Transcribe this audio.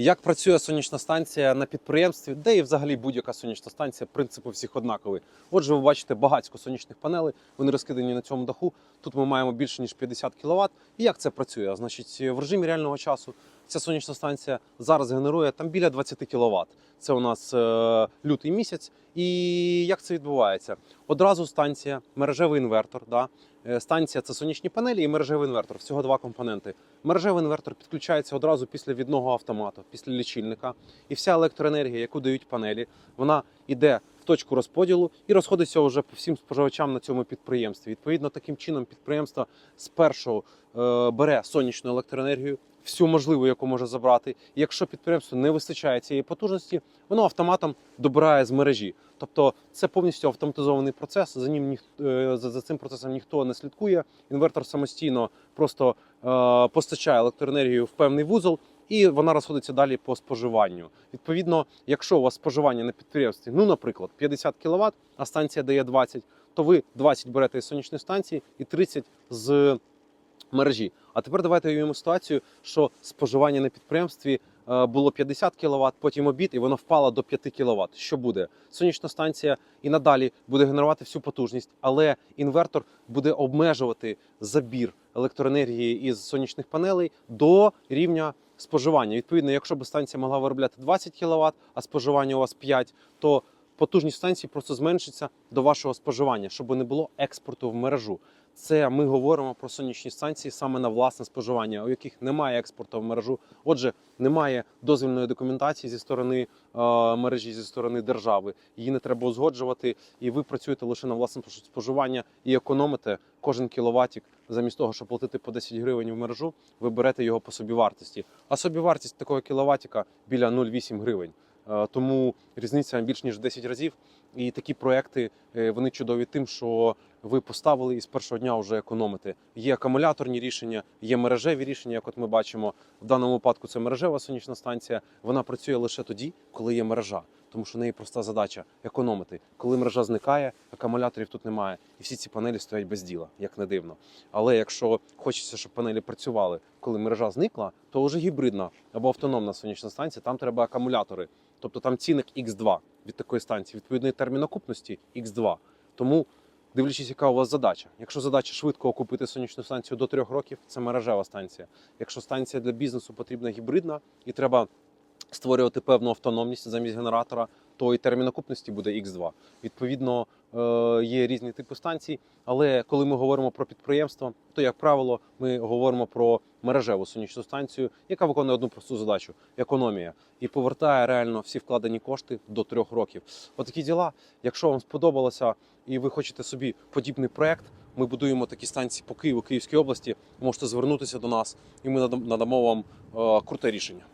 Як працює сонячна станція на підприємстві, де і взагалі будь-яка сонячна станція, принципи всіх однаковий. Отже, ви бачите багатько сонячних панелей, вони розкидані на цьому даху. Тут ми маємо більше ніж 50 кВт. І як це працює? Значить, в режимі реального часу ця сонячна станція зараз генерує там біля 20 кВт. Це у нас е, лютий місяць. І як це відбувається? Одразу станція, мережевий інвертор. Да? Е, Станція це сонячні панелі і мережевий інвертор. Всього два компоненти. Мережевий інвертор підключається одразу після відного автомату, після лічильника. І вся електроенергія, яку дають панелі, вона йде в точку розподілу і розходиться вже по всім споживачам на цьому підприємстві. Відповідно, таким чином підприємство спершу е, бере сонячну електроенергію, всю можливу, яку може забрати. І якщо підприємству не вистачає цієї потужності, воно автоматом добирає з мережі. Тобто це повністю автоматизований процес. За ним ніх, е, за, цим процесом ніхто не слідкує. Інвертор самостійно просто е, постачає електроенергію в певний вузол. І вона розходиться далі по споживанню. Відповідно, якщо у вас споживання на підприємстві, ну, наприклад, 50 кВт, а станція дає 20, то ви 20 берете із сонячної станції і 30 з мережі. А тепер давайте уявимо ситуацію, що споживання на підприємстві е, було 50 кВт, потім обід, і воно впало до 5 кВт. Що буде? Сонячна станція і надалі буде генерувати всю потужність, але інвертор буде обмежувати забір електроенергії із сонячних панелей до рівня споживання. Відповідно, якщо б станція могла виробляти 20 кВт, а споживання у вас 5, то потужність станції просто зменшиться до вашого споживання, щоб не було експорту в мережу. Це ми говоримо про сонячні станції саме на власне споживання, у яких немає експорту в мережу. Отже, немає дозвільної документації зі сторони е, мережі, зі сторони держави. Її не треба узгоджувати, і ви працюєте лише на власне споживання і економите кожен кіловатік. Замість того, щоб платити по 10 гривень в мережу, ви берете його по собівартості. А собівартість такого кіловатіка біля 0,8 гривень. Е, Тому різниця більш ніж в 10 разів. І такі проекти е, вони чудові тим, що ви поставили і з першого дня вже економите. Є акумуляторні рішення, є мережеві рішення. Як от ми бачимо, в даному випадку це мережева сонячна станція. Вона працює лише тоді, коли є мережа. Тому що в неї проста задача економити. Коли мережа зникає, акумуляторів тут немає, і всі ці панелі стоять без діла, як не дивно. Але якщо хочеться, щоб панелі працювали, коли мережа зникла, то вже гібридна або автономна сонячна станція, там треба акумулятори. Тобто там цінник X2 від такої станції, відповідної термін окупності X2. Тому, дивлячись, яка у вас задача. Якщо задача швидко окупити сонячну станцію до трьох років, це мережева станція. Якщо станція для бізнесу потрібна гібридна і треба створювати певну автономність замість генератора, то і термін окупності буде X2. Відповідно, є різні типи станцій. Але коли ми говоримо про підприємство, то як правило ми говоримо про мережеву сонячну станцію, яка виконує одну просту задачу економія, і повертає реально всі вкладені кошти до трьох років. Отакі діла. Якщо вам сподобалося і ви хочете собі подібний проект. Ми будуємо такі станції по Києву, Київській області. Можете звернутися до нас, і ми надамо вам е, круте рішення.